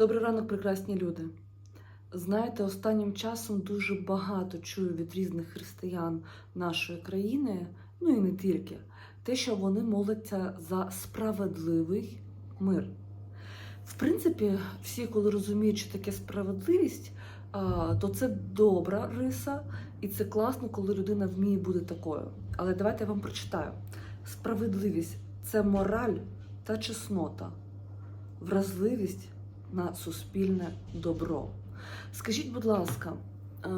Добрий ранок, прекрасні люди. Знаєте, останнім часом дуже багато чую від різних християн нашої країни, ну і не тільки, те, що вони моляться за справедливий мир. В принципі, всі, коли розуміють, що таке справедливість, то це добра риса, і це класно, коли людина вміє бути такою. Але давайте я вам прочитаю: справедливість це мораль та чеснота, вразливість на суспільне добро. Скажіть, будь ласка, е,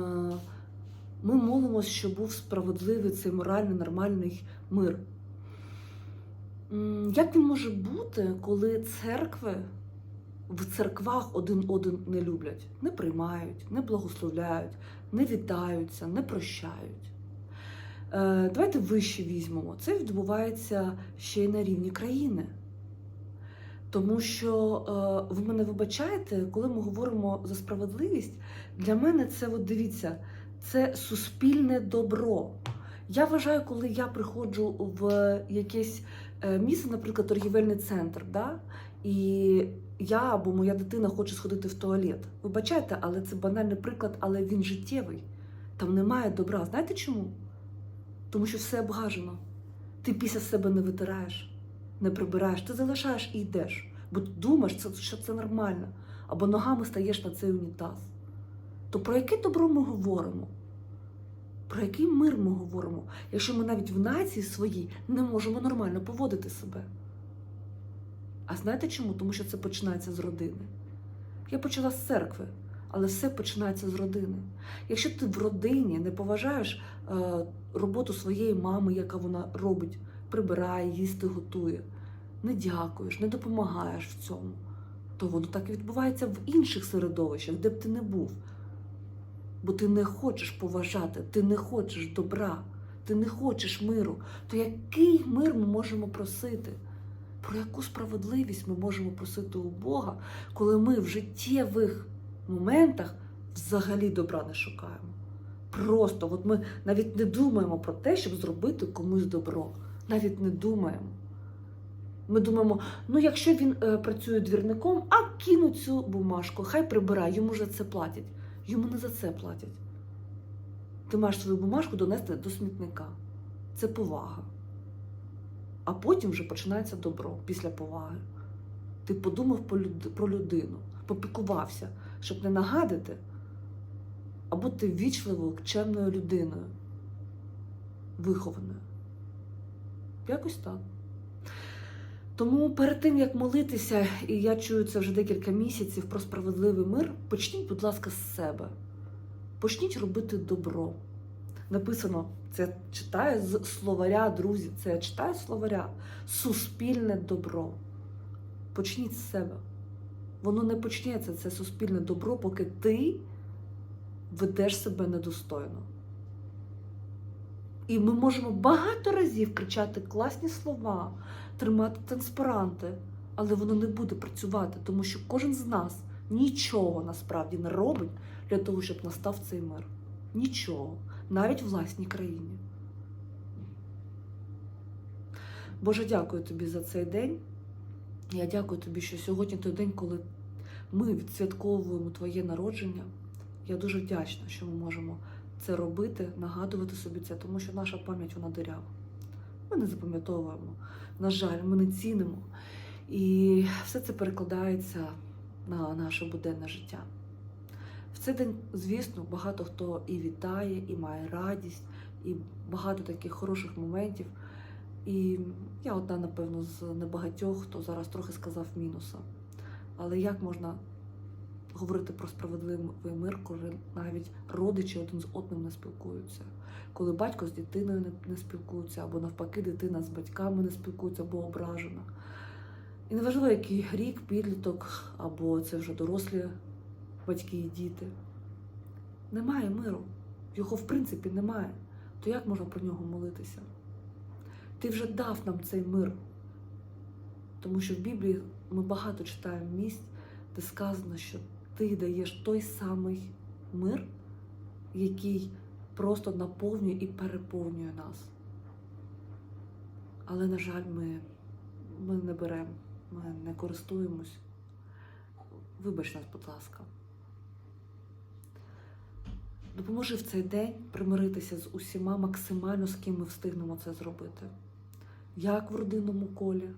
ми молимося, щоб був справедливий цей моральний, нормальний мир. Як він може бути, коли церкви в церквах один один не люблять, не приймають, не благословляють, не вітаються, не прощають? Е, Давайте вище візьмемо. Це відбувається ще й на рівні країни. Тому що е, ви мене вибачаєте, коли ми говоримо за справедливість, для мене це, от дивіться, це суспільне добро. Я вважаю, коли я приходжу в якесь е, місце, наприклад, торгівельний центр, да? і я або моя дитина хоче сходити в туалет. Вибачайте, але це банальний приклад, але він життєвий. Там немає добра. Знаєте чому? Тому що все обгажено. Ти після себе не витираєш не прибираєш, ти залишаєш і йдеш, бо ти думаєш, що це нормально, або ногами стаєш на цей унітаз. То про яке добро ми говоримо? Про який мир ми говоримо, якщо ми навіть в нації своїй не можемо нормально поводити себе? А знаєте чому? Тому що це починається з родини. Я почала з церкви, але все починається з родини. Якщо ти в родині не поважаєш е, роботу своєї мами, яка вона робить, прибирає, їсти готує, не дякуєш, не допомагаєш в цьому, то воно так і відбувається в інших середовищах, де б ти не був. Бо ти не хочеш поважати, ти не хочеш добра, ти не хочеш миру. То який мир ми можемо просити? Про яку справедливість ми можемо просити у Бога, коли ми в життєвих моментах взагалі добра не шукаємо? Просто от ми навіть не думаємо про те, щоб зробити комусь добро. Навіть не думаємо. Ми думаємо, ну якщо він е, працює двірником, а кину цю бумажку, хай прибирає, йому за це платять. Йому не за це платять. Ти маєш свою бумажку донести до смітника. Це повага. А потім вже починається добро після поваги. Ти подумав про людину, попікувався, щоб не нагадити, а бути вічливою, чемною людиною, вихованою. Якось так. Тому перед тим, як молитися, і я чую це вже декілька місяців про справедливий мир, почніть, будь ласка, з себе. Почніть робити добро. Написано, це читаю з словаря, друзі, це я читаю словаря. Суспільне добро. Почніть з себе. Воно не почнеться, це суспільне добро, поки ти ведеш себе недостойно. І ми можемо багато разів кричати класні слова, тримати транспаранти, але воно не буде працювати, тому що кожен з нас нічого насправді не робить для того, щоб настав цей мир. Нічого, навіть власній країні. Боже, дякую тобі за цей день. Я дякую тобі, що сьогодні той день, коли ми відсвятковуємо твоє народження. Я дуже вдячна, що ми можемо це робити, нагадувати собі це, тому що наша пам'ять вона дирява. Ми не запам'ятовуємо. На жаль, ми не цінимо. І все це перекладається на наше буденне життя. В цей день, звісно, багато хто і вітає, і має радість, і багато таких хороших моментів. І я одна, напевно, з небагатьох, хто зараз трохи сказав мінуса. Але як можна говорити про справедливий мир, коли навіть родичі один з одним не спілкуються? Коли батько з дитиною не, спілкується, або навпаки, дитина з батьками не спілкується, бо ображена. І неважливо, який рік, підліток, або це вже дорослі батьки і діти. Немає миру. Його, в принципі, немає. То як можна про нього молитися? Ти вже дав нам цей мир. Тому що в Біблії ми багато читаємо місць, де сказано, що ти даєш той самий мир, який просто наповнює і переповнює нас. Але, на жаль, ми, ми не беремо, ми не користуємось. вибач нас, будь ласка. Допоможи в цей день примиритися з усіма максимально, з ким ми встигнемо це зробити. Як в родинному колі.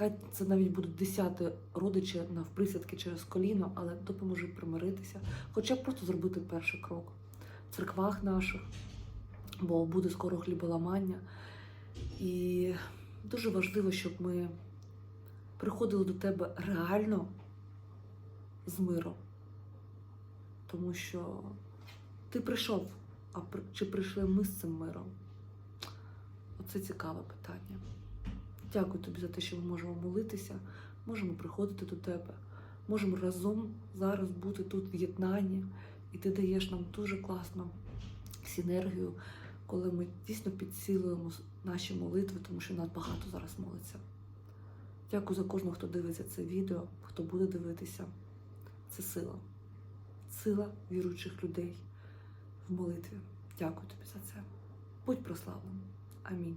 Хай це навіть будуть десяти родичі на присядки через коліно, але допоможи примиритися, хоча б просто зробити перший крок в церквах наших, бо буде скоро хліболамання. І дуже важливо, щоб ми приходили до тебе реально з миром. Тому що ти прийшов, а чи прийшли ми з цим миром? Оце цікаве питання. Дякую тобі за те, що ми можемо молитися, можемо приходити до тебе, можемо разом зараз бути тут в єднанні, і ти даєш нам дуже класну синергію, коли ми дійсно підсилуємо наші молитви, тому що нас багато зараз молиться. Дякую за кожного, хто дивиться це відео, хто буде дивитися. Це сила. Сила віруючих людей в молитві. Дякую тобі за це. Будь прославленим. Амінь.